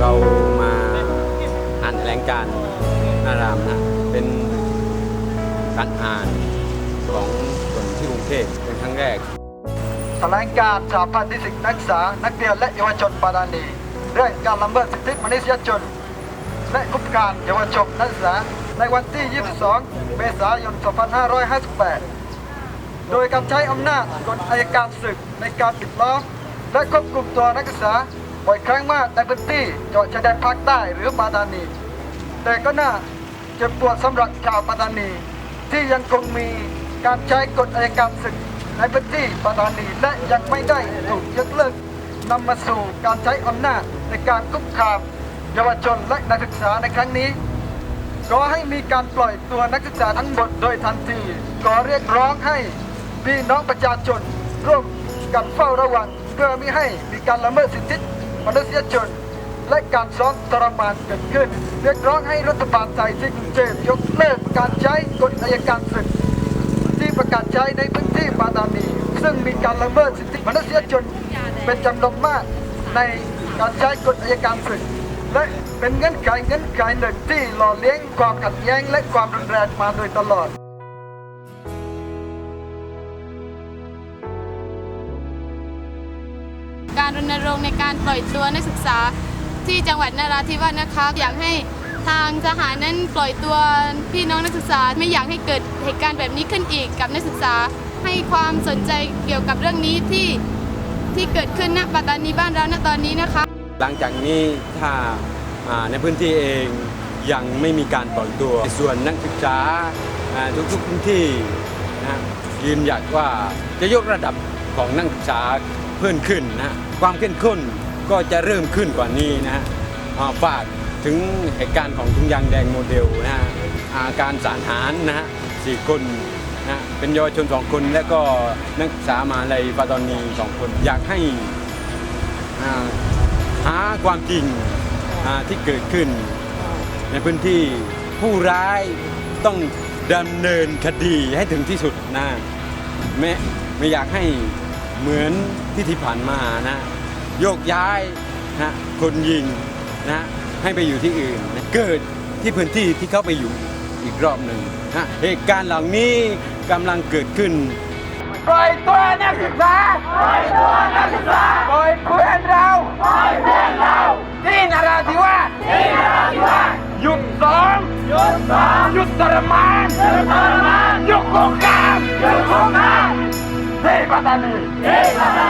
เรามาอ่านแถลงการอารามนะเป็นการอ่านของส่วนที่กรุงเทพเป็นครั้งแรกแถลงการสาพันธ์นิสิตนักศึกษานักเรียนและเยาวชนปารานีเรื่องการละเมิดสิทธิมนุษยชน และคุ้มการเยาวชนนักศึกษาในวันที่ 22 เมษายน 2558 โดยการใช้อำนาจกฎอายการศึกในการติดล้อมและควบคุมตัวนักศึกษา บ่อยครั้งมากในพื้นที่จังหวัดชายแดนภาคใต้หรือปาตานี แต่ก็น่าเจ็บปวดสำหรับชาวปัตตานี ที่ยังคงมีการใช้กฎอัยการศึกในพื้นที่ปัตตานีและยังไม่ได้ถูกยกเลิกนำมาสู่การใช้อำนาจในการคุกคามเยาวชนและนักศึกษาในครั้งนี้ขอให้มีการปล่อยตัวนักศึกษาทั้งหมดโดยทันทีขอเรียกร้องให้พี่น้องประชาชนร่วมกันเฝ้าระวังเพื่อไม่ให้มีการละเมิดสิทธิ มนุษยชน และการซ้อมทรมานเกิดขึ้น เรียกร้องให้รัฐบาลไทยที่กรุงเทพยกเลิกการใช้กฎอัยการศึกที่ประกาศใช้ในพื้นที่ปาตานี ซึ่งมีการละเมิดสิทธิมนุษยชนเป็นจำนวนมากในการใช้กฎอัยการศึกและเป็นเงื่อนไขเงื่อนไขหนึ่งที่หล่อเลี้ยงความขัดแย้งและความรุนแรงมาโดยตลอด การรณรงค์ในการปล่อยตัวนักศึกษาที่จังหวัดนราธิวาสนะคะอยากให้ทางทหารนั้นปล่อยตัวพี่น้องนักศึกษาไม่อยากให้เกิดเหตุการณ์แบบนี้ขึ้นอีกกับนักศึกษา ให้ความสนใจเกี่ยวกับเรื่องนี้ที่ที่เกิดขึ้นณปัตตานีบ้านเราณตอนนี้นะคะ หลังจากนี้ถ้าในพื้นที่เองยังไม่มีการปล่อยตัวส่วนนักศึกษาทุกๆพื้นที่นะยืนหยัดว่าจะยกระดับของนักศึกษา พิ่มขึ้นนะความเข้มข้นก็จะเริ่มขึ้นกว่านี้นะฮะฝากถึงเหตุการณ์ของทุงยางแดงโมเดลนะฮะอาการสารหารนะฮะสี่คนนะเป็นเยาวชนสองคนและก็นักศึกษามาลัยปาตอนีสองคน อยากให้หาความจริงที่เกิดขึ้น ในพื้นที่ผู้ร้ายต้องดำเนินคดีให้ถึงที่สุดนะไม่ไม่อยากให้ เหมือนที่ที่ผ่านมานะโยกย้ายนะคนยิงนะให้ไปอยู่ที่อื่นนะเกิดที่พื้นที่ที่เขาไปอยู่อีกรอบหนึ่งนะเหตุการณ์เหล่านี้กำลังเกิดขึ้นปล่อยตัวนักศึกษาปล่อยตัวนักศึกษาปล่อยเพื่อนเราปล่อยเพื่อนเราที่นราธิวาสที่นราธิวาสหยุดสองหยุดสองหยุดทรมานหยุดทรมานหยุดโกง ก